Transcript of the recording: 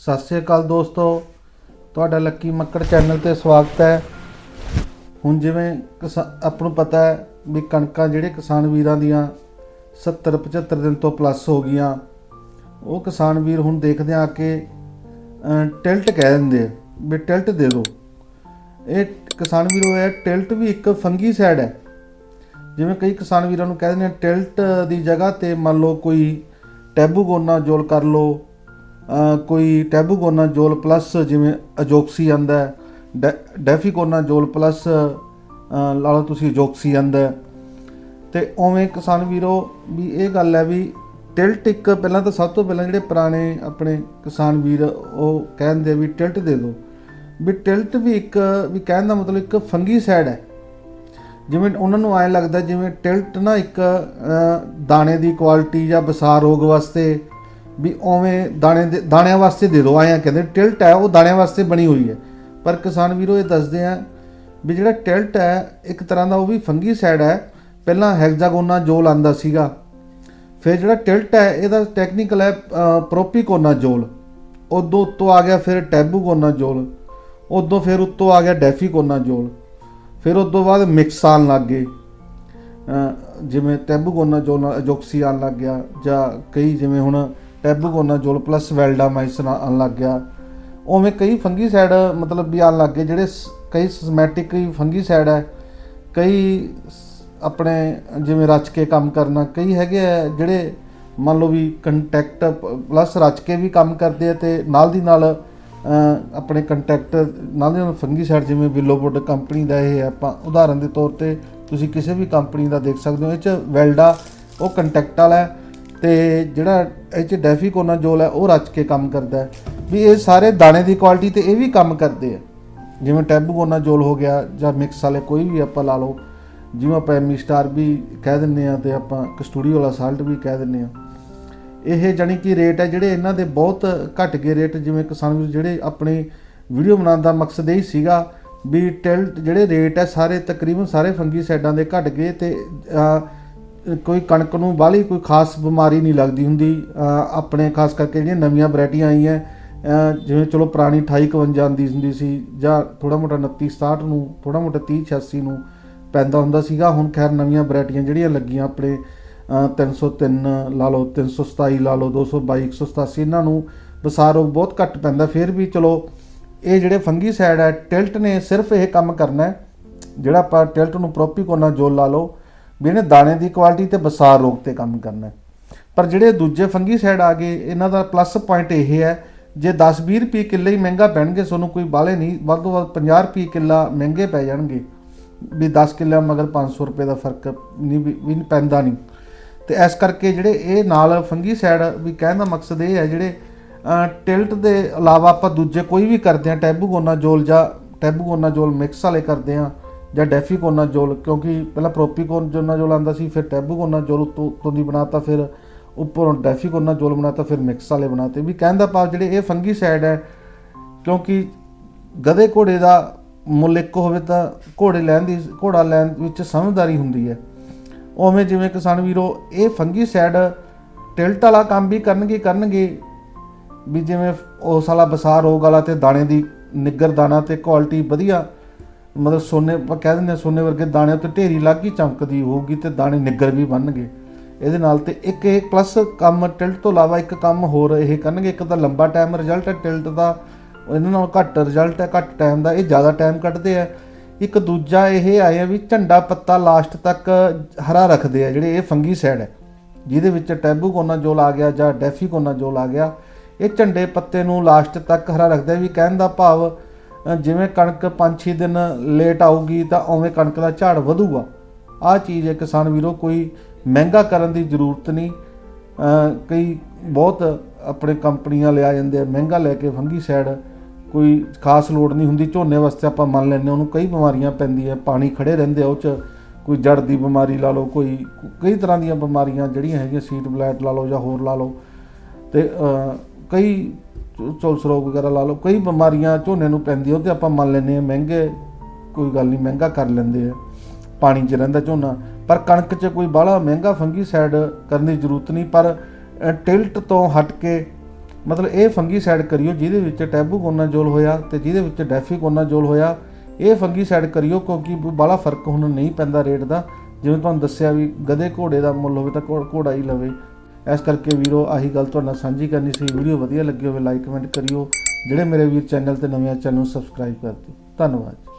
ਸਤਿ ਸ੍ਰੀ ਅਕਾਲ ਦੋਸਤੋ। ਤੁਹਾਡਾ Lucky Makkar channel ਤੇ ਸਵਾਗਤ ਹੈ। ਹੁਣ ਜਿਵੇਂ ਕਿਸਾ- ਆਪਾਂ ਨੂੰ ਪਤਾ ਹੈ ਵੀ ਕਣਕਾਂ ਜਿਹੜੇ ਕਿਸਾਨ ਵੀਰਾਂ ਦੀਆਂ 70 75 ਦਿਨ ਤੋਂ ਪਲੱਸ ਹੋ ਗਈਆਂ, ਉਹ ਕਿਸਾਨ ਵੀਰ ਹੁਣ ਦੇਖਦੇ ਆ ਕਿ ਟਿਲਟ ਕਹਿ ਦਿੰਦੇ ਵੀ ਟਿਲਟ ਦੇ ਦਿਓ। ਇਹ ਕਿਸਾਨ ਵੀਰੋ ਹੈ ਟਿਲਟ ਵੀ ਇੱਕ ਫੰਗੀ ਸਾਈਡ ਹੈ। ਜਿਵੇਂ ਕਈ ਕਿਸਾਨ ਵੀਰਾਂ ਨੂੰ ਕਹਿੰਦੇ ਨੇ ਟਿਲਟ ਦੀ ਜਗ੍ਹਾ ਤੇ ਮੰਨ ਲਓ ਕੋਈ ਟੈਬੂਗੋਨਾ ਜੋਲ ਕਰ ਲਓ ਕੋਈ ਟੈਬੂਗੋਨਾ ਜੋਲ ਪਲੱਸ ਜਿਵੇਂ ਅਜੋਕਸੀ ਆਂਦਾ ਹੈ, ਡੈ- ਡੈਫੀਕੋਨਾ ਜੋਲ ਪਲੱਸ ਲਾ ਲਓ ਤੁਸੀਂ ਅਜੋਕਸੀ ਆਂਦਾ ਹੈ। ਤੇ ਉਵੇਂ ਕਿਸਾਨ ਵੀਰੋ ਵੀ ਇਹ ਗੱਲ ਹੈ ਵੀ ਟਿਲਟ ਇੱਕ ਪਹਿਲਾਂ ਤਾਂ ਸਭ ਤੋਂ ਪਹਿਲਾਂ ਜਿਹੜੇ ਪੁਰਾਣੇ ਆਪਣੇ ਕਿਸਾਨ ਵੀਰ ਉਹ ਕਹਿੰਦੇ ਵੀ ਟਿਲਟ ਦੇ ਦਿਓ ਵੀ ਟਿਲਟ ਵੀ ਇੱਕ ਵੀ ਕਹਿਣ ਦਾ ਮਤਲਬ ਇੱਕ ਫੰਗੀ ਸਾਈਡ ਹੈ ਜਿਵੇਂ ਉਹਨਾਂ ਨੂੰ ਐਂ ਲੱਗਦਾ ਜਿਵੇਂ ਟਿਲਟ ਨਾ ਇੱਕ ਦਾਣੇ ਦੀ ਕੁਆਲਿਟੀ ਜਾਂ ਬਸਾਰ ਰੋਗ ਵਾਸਤੇ ਵੀ ਉਵੇਂ ਦਾਣੇ ਦੇ ਦਾਣਿਆਂ ਵਾਸਤੇ ਦੇ ਦਿਓ ਐਂ ਕਹਿੰਦੇ ਟਿਲਟ ਹੈ, ਉਹ ਦਾਣਿਆਂ ਵਾਸਤੇ ਬਣੀ ਹੋਈ ਹੈ। ਪਰ ਕਿਸਾਨ ਵੀਰੋ ਇਹ ਦੱਸਦੇ ਆ ਵੀ ਜਿਹੜਾ ਟਿਲਟ ਹੈ, ਇੱਕ ਤਰ੍ਹਾਂ ਦਾ ਉਹ ਵੀ ਫੰਗੀ ਸਾਈਡ ਹੈ। ਪਹਿਲਾਂ ਹੈਗਜ਼ਾਗੋਨਾ ਜੋਲ ਆਂਦਾ ਸੀਗਾ। ਫਿਰ ਜਿਹੜਾ ਟਿਲਟ ਹੈ, ਇਹਦਾ ਟੈਕਨੀਕਲ ਹੈ ਪ੍ਰੋਪੀਕੋਨਾ ਜੋਲ। ਉਦੋਂ ਉੱਤੋਂ ਆ ਗਿਆ ਫਿਰ ਟੈਬੂਗੋਨਾ ਜੋਲ। ਉਦੋਂ ਫਿਰ ਉੱਤੋਂ ਆ ਗਿਆ ਡੈਫੀਕੋਨਾ ਜੋਲ। ਫਿਰ ਉਸ ਤੋਂ ਬਾਅਦ ਮਿਕਸ ਆਉਣ ਲੱਗ ਗਏ। ਅਹ ਜਿਵੇਂ ਟੈਬੂਗੋਨਾ ਜੋਲ ਅਜੋਕਸੀ ਆਉਣ ਲੱਗ ਗਿਆ, ਜਾਂ ਕਈ ਜਿਵੇਂ ਹੁਣ ਟੈਬੂਗੋਨਾ ਜੋਲ ਪਲੱਸ ਵੈਲਡਾਮਾਈਸਿਨ ਆਉਣ ਲੱਗ ਗਿਆ। ਉਵੇਂ ਕਈ ਫੰਗੀ ਸਾਈਡ ਮਤਲਬ ਵੀ ਆਉਣ ਲੱਗ ਗਏ ਜਿਹੜੇ ਸ- ਕਈ ਸਿਸਮੈਟਿਕ ਫੰਗੀ ਸਾਈਡ ਹੈ। ਕਈ ਆਪਣੇ ਜਿਵੇਂ ਰਚ ਕੇ ਕੰਮ ਕਰਨਾ ਕਈ ਹੈਗੇ ਆ ਜਿਹੜੇ ਮੰਨ ਲਓ ਵੀ ਕੰਟੈਕਟ ਪਲੱਸ ਰਚ ਕੇ ਵੀ ਕੰਮ ਕਰਦੇ ਆ ਤੇ ਨਾਲ ਦੀ ਨਾਲ ਆਪਣੇ ਕੰਟੈਕਟ ਨਾਲ ਦੀ ਨਾਲ ਫੰਗੀ ਸਾਈਡ ਜਿਵੇਂ ਵਿਲੋਵੁੱਡ ਕੰਪਨੀ ਦਾ ਇਹ ਹੈ, ਆਪਾਂ ਉਦਾਹਰਨ ਦੇ ਤੌਰ ਤੇ ਤੁਸੀਂ ਕਿਸੇ ਵੀ ਕੰਪਨੀ ਦਾ ਦੇਖ ਸਕਦੇ ਹੋ। ਇਹ ਚ ਵੈਲਡਾ ਉਹ ਕੰਟੈਕਟ ਵਾਲਾ ਹੈ। ਤੇ ਜਿਹੜਾ ਇਹ ਚ ਡੈਫੀਕੋਨਾ ਜੋਲ ਹੈ, ਉਹ ਰਚ ਕੇ ਕੰਮ ਕਰਦਾ ਵੀ ਇਹ ਸਾਰੇ ਦਾਣੇ ਦੀ ਕੁਆਲਿਟੀ ਤੇ ਇਹ ਵੀ ਕੰਮ ਕਰਦੇ ਆ। ਜਿਵੇਂ ਟੈਬੂਗੋਨਾ ਜੋਲ ਹੋ ਗਿਆ ਜਾਂ ਮਿਕਸ ਵਾਲੇ ਕੋਈ ਵੀ ਆਪਾਂ ਲਾ ਲਓ, ਜਿਵੇਂ ਆਪਾਂ ਐਮੀ ਸਟਾਰ ਵੀ ਕਹਿ ਦਿੰਨੇ ਆ ਤੇ ਆਪਾਂ ਕਸਟੂਡੀ ਵਾਲਾ ਸਾਲਟ ਵੀ ਕਹਿ ਦਿੰਨੇ ਆ ਇਹ ਜਾਨੀ ਕਿ ਰੇਟ ਹੈ ਜਿਹੜੇ ਇਹਨਾਂ ਦੇ ਬਹੁਤ ਘਟ ਗਏ ਰੇਟ ਜਿਵੇਂ ਕਿਸਾਨ ਵੀਰ ਜਿਹੜੇ ਆਪਣੀ ਵੀਡੀਓ ਬਣਾਉਣ ਦਾ ਮਕਸਦ ਇਹ ਸੀਗਾ ਵੀ ਟਿਲਟ ਜਿਹੜੇ ਰੇਟ ਹੈ, ਸਾਰੇ ਤਕਰੀਬਨ ਸਾਰੇ ਫੰਗੀ ਸਾਈਡਾਂ ਦੇ ਘਟ ਗਏ ਤੇ ਕੋਈ ਕਣਕ ਨੂੰ ਬਾਹਲੀ ਕੋਈ ਖਾਸ ਬਿਮਾਰੀ ਨਹੀਂ ਲੱਗਦੀ ਹੁੰਦੀ। ਆਪਣੇ ਖਾਸ ਕਰਕੇ ਜਿਹੜੀਆਂ ਨਵੀਆਂ ਵੈਰਾਈਟੀਆਂ ਆਈਆਂ ਜਿਵੇਂ ਚਲੋ ਪੁਰਾਣੀ 2851 ਆਉਂਦੀ ਹੁੰਦੀ ਸੀ ਜਾਂ ਥੋੜਾ ਮੋਟਾ 29 67 ਨੂੰ ਥੋੜਾ ਮੋਟਾ 30 86 ਨੂੰ ਪੈਂਦਾ ਹੁੰਦਾ ਸੀਗਾ। ਹੁਣ ਖੈਰ ਨਵੀਆਂ ਵੈਰਾਈਟੀਆਂ ਜਿਹੜੀਆਂ ਲੱਗੀਆਂ ਆਪਣੇ ਅ, 303 ਲਾ ਲਓ 327 ਲਾ ਲਓ 222 187 ਇਹਨਾਂ ਨੂੰ ਬਸਾਰ ਰੋਗ ਬਹੁਤ ਘੱਟ ਪੈਂਦਾ। ਫਿਰ ਵੀ ਚਲੋ ਇਹ ਜਿਹੜੇ ਫੰਗੀ ਸਾਈਡ ਹੈ ਟਿਲਟ ਨੇ ਸਿਰਫ ਇਹ ਕੰਮ ਕਰਨਾ ਹੈ। ਜਿਹੜਾ ਆਪਾਂ ਟਿਲਟ ਨੂੰ ਪ੍ਰੋਪੀਕੋਨਾ ਜੋਲ ਲਾ ਲਓ ਵੀ ਇਹਨੇ ਦਾਣੇ ਦੀ ਕੁਆਲਿਟੀ ਤੇ ਬਸਾਰ ਰੋਗ ਤੇ ਕੰਮ ਕਰਨਾ ਪਰ ਜਿਹੜੇ ਦੂਜੇ ਫੰਗੀ ਸਾਈਡ ਆ ਗਏ, ਇਹਨਾਂ ਦਾ ਪਲੱਸ ਪੁਆਇੰਟ ਇਹ ਹੈ, ਜੇ 10-20 ਰੁਪਏ ਕਿੱਲੇ ਹੀ ਮਹਿੰਗਾ ਪੈਣਗੇ ਤੁਹਾਨੂੰ ਕੋਈ ਬਾਲੇ ਨਹੀਂ, ਵੱਧ ਤੋਂ ਵੱਧ 50 ਰੁਪਏ ਕਿੱਲਾ ਮਹਿੰਗੇ ਪੈ ਜਾਣਗੇ। ਵੀ 10 ਕਿੱਲਿਆਂ ਮਗਰ 500 ਰੁਪਏ ਦਾ ਫ਼ਰਕ ਨਹੀਂ, ਵੀ ਪੈਂਦਾ ਨਹੀਂ। ਤੇ ਇਸ ਕਰਕੇ ਜਿਹੜੇ ਇਹ ਨਾਲ ਫੰਗੀ ਵੀ ਕਹਿਣ ਦਾ ਮਕਸਦ ਇਹ ਹੈ, ਜਿਹੜੇ ਟਿਲਟ ਦੇ ਇਲਾਵਾ ਆਪਾਂ ਦੂਜੇ ਕੋਈ ਵੀ ਕਰਦੇ ਆ ਟੈਬੂਗੋਨਾ ਜੋਲ ਜਾਂ ਟੈਬੂਗੋਨਾ ਜੋਲ ਮਿਕਸ ਵਾਲੇ ਕਰਦੇ ਆ ਜਾਂ ਡੈਫੀਕੋਨਾ ਜੋਲ, ਕਿਉਂਕਿ ਪਹਿਲਾਂ ਪ੍ਰੋਪੀਕੋਨਾ ਜੋਲ ਆਂਦਾ ਸੀ, ਫਿਰ ਟੈਬੂਗੋਨਾ ਜੋਲ ਉੱਤੋਂ ਉੱਤੋਂ ਦੀ ਬਣਾਤਾ, ਫਿਰ ਉੱਪਰੋਂ ਡੈਫੀਕੋਨਾ ਜੋਲ ਬਣਾਤਾ, ਫਿਰ ਮਿਕਸ ਵਾਲੇ ਬਣਾਤੇ। ਵੀ ਕਹਿੰਦਾ ਭਾਵ ਜਿਹੜੇ ਇਹ ਫੰਗੀ ਸਾਈਡ ਹੈ, ਕਿਉਂਕਿ ਗਧੇ ਘੋੜੇ ਦਾ ਮੁੱਲ ਇੱਕ ਹੋਵੇ ਤਾਂ ਘੋੜੇ ਲੈਣ ਦੀ, ਘੋੜਾ ਲੈਣ ਵਿੱਚ ਸਮਝਦਾਰੀ ਹੁੰਦੀ ਹੈ। ਉਵੇਂ ਜਿਵੇਂ ਕਿਸਾਨ ਵੀਰੋ, ਇਹ ਫੰਗੀ ਸਾਈਡ ਟਿਲਟ ਵਾਲਾ ਕੰਮ ਵੀ ਕਰਨਗੇ ਕਰਨਗੇ। ਵੀ ਜਿਵੇਂ ਉਸ ਵਾਲਾ ਬਸਾਰ ਰੋਗ ਵਾਲਾ ਤੇ ਦਾਣੇ ਦੀ ਨਿੱਗਰ ਦਾਣਾ ਤੇ ਕੁਆਲਿਟੀ ਵਧੀਆ ਮਤਲਬ ਸੋਨੇ, ਆਪਾਂ ਕਹਿ ਦਿੰਦੇ ਹਾਂ ਸੋਨੇ ਵਰਗੇ ਦਾਣੇ ਉੱਤੇ ਢੇਰੀ ਲੱਗ ਹੀ ਚਮਕਦੀ ਹੋਊਗੀ ਤੇ ਦਾਣੇ ਨਿੱਗਰ ਵੀ ਬਣਨਗੇ। ਇਹਦੇ ਨਾਲ ਤੇ ਇੱਕ ਇਹ ਪਲੱਸ ਕੰਮ ਟਿਲਟ ਤੋਂ ਇਲਾਵਾ ਇੱਕ ਕੰਮ ਹੋਰ ਇਹ ਕਰਨਗੇ। ਇੱਕ ਤਾਂ ਲੰਬਾ ਟਾਈਮ ਰਿਜ਼ਲਟ ਹੈ ਟਿਲਟ ਦਾ ਇਹਨਾਂ ਨਾਲ ਘੱਟ ਰਿਜ਼ਲਟ ਹੈ, ਘੱਟ ਟਾਈਮ ਦਾ, ਇਹ ਜ਼ਿਆਦਾ ਟਾਈਮ ਕੱਢਦੇ ਆ। ਇੱਕ ਦੂਜਾ ਇਹ ਆਇਆ ਵੀ ਝੰਡਾ ਪੱਤਾ ਲਾਸਟ ਤੱਕ ਹਰਾ ਰੱਖਦੇ ਆ, ਜਿਹੜੇ ਇਹ ਫੰਗੀ ਸਾਈਡ ਹੈ। ਜਿਹਦੇ ਵਿੱਚ ਟੈਬੂਕੋਨਾ ਜੋਲ ਆ ਗਿਆ ਜਾਂ ਡੈਫੀਕੋਨਾ ਜੋਲ ਆ ਗਿਆ, ਇਹ ਝੰਡੇ ਪੱਤੇ ਨੂੰ ਲਾਸਟ ਤੱਕ ਹਰਾ ਰੱਖਦੇ ਵੀ ਕਹਿਣ ਦਾ ਭਾਵ ਜਿਵੇਂ ਕਣਕ 5-6 ਦਿਨ ਲੇਟ ਆਊਗੀ ਤਾਂ ਉਵੇਂ ਕਣਕ ਦਾ ਝਾੜ ਵਧੂਗਾ। ਆਹ ਚੀਜ਼ ਹੈ ਕਿਸਾਨ ਵੀਰੋ, ਕੋਈ ਮਹਿੰਗਾ ਕਰਨ ਦੀ ਜ਼ਰੂਰਤ ਨਹੀਂ। ਕਈ ਬਹੁਤ ਆਪਣੇ ਕੰਪਨੀਆਂ ਲਿਆ ਜਾਂਦੇ ਆ, ਮਹਿੰਗਾ ਲੈ ਕੇ ਫੰਗੀ ਸਾਈਡ ਕੋਈ ਖਾਸ ਲੋੜ ਨਹੀਂ ਹੁੰਦੀ, ਝੋਨੇ ਵਾਸਤੇ ਆਪਾਂ ਮੰਨ ਲੈਂਦੇ ਉਹਨੂੰ ਕਈ ਬਿਮਾਰੀਆਂ ਪੈਂਦੀਆਂ ਪਾਣੀ ਖੜੇ ਰਹਿੰਦੇ ਆ ਉਹ ਚ, ਕੋਈ ਜੜ ਦੀ ਬਿਮਾਰੀ ਲਾ ਲਓ, ਕੋਈ ਕਈ ਤਰ੍ਹਾਂ ਦੀਆਂ ਬਿਮਾਰੀਆਂ ਜਿਹੜੀਆਂ ਹੈਗੀਆਂ, ਸੀਟ ਬਲੈਟ ਲਾ ਲਓ ਜਾਂ ਹੋਰ ਲਾ ਲਓ। ਤੇ ਕਈ ਚੁਲਸ ਰੋਗ ਵਗੈਰਾ ਲਾ ਲਓ। ਕਈ ਬਿਮਾਰੀਆਂ ਝੋਨੇ ਨੂੰ ਪੈਂਦੀਆਂ, ਉਹ ਤੇ ਆਪਾਂ ਮੰਨ ਲੈਂਦੇ ਆ ਮਹਿੰਗੇ, ਕੋਈ ਗੱਲ ਨਹੀਂ, ਮਹਿੰਗਾ ਕਰ ਲੈਂਦੇ ਆ। ਪਾਣੀ 'ਚ ਰਹਿੰਦਾ ਝੋਨਾ। ਪਰ ਕਣਕ 'ਚ ਕੋਈ ਬਾਹਲਾ ਮਹਿੰਗਾ ਫੰਗੀ ਸਾਈਡ ਕਰਨ ਦੀ ਜ਼ਰੂਰਤ ਨਹੀਂ, ਪਰ ਟਿਲਟ ਤੋਂ ਹਟ ਕੇ, ਮਤਲਬ ਇਹ ਫੰਗੀਸਾਈਡ ਕਰਿਓ ਜਿਹਦੇ ਵਿੱਚ ਟੈਬੂਕੋਨਾਜ਼ੋਲ ਹੋਇਆ ਤੇ ਜਿਹਦੇ ਵਿੱਚ ਡੈਫੀਕੋਨਾਜ਼ੋਲ ਹੋਇਆ। ਇਹ ਫੰਗੀਸਾਈਡ ਕਰਿਓ ਕਿਉਂਕਿ ਬਾਹਲਾ ਫ਼ਰਕ ਹੁਣ ਨਹੀਂ ਪੈਂਦਾ ਰੇਟ ਦਾ। ਜਿਵੇਂ ਤੁਹਾਨੂੰ ਦੱਸਿਆ ਵੀ ਗਧੇ ਘੋੜੇ ਦਾ ਮੁੱਲ ਹੋਵੇ ਤਾਂ ਘੋੜਾ ਹੀ ਲਵੇ। ਇਸ ਕਰਕੇ ਵੀਰੋ, ਆਹੀ ਗੱਲ ਤੁਹਾਡੇ ਨਾਲ ਸਾਂਝੀ ਕਰਨੀ ਸੀ। ਵੀਡੀਓ ਵਧੀਆ ਲੱਗੀ ਹੋਵੇ ਲਾਈਕ ਕਮੈਂਟ ਕਰਿਓ। ਜਿਹੜੇ ਮੇਰੇ ਵੀਰ ਚੈਨਲ ਤੇ ਨਵੇਂ ਆ, ਚੈਨਲ ਨੂੰ ਸਬਸਕ੍ਰਾਈਬ ਕਰ ਦਿਓ। ਧੰਨਵਾਦ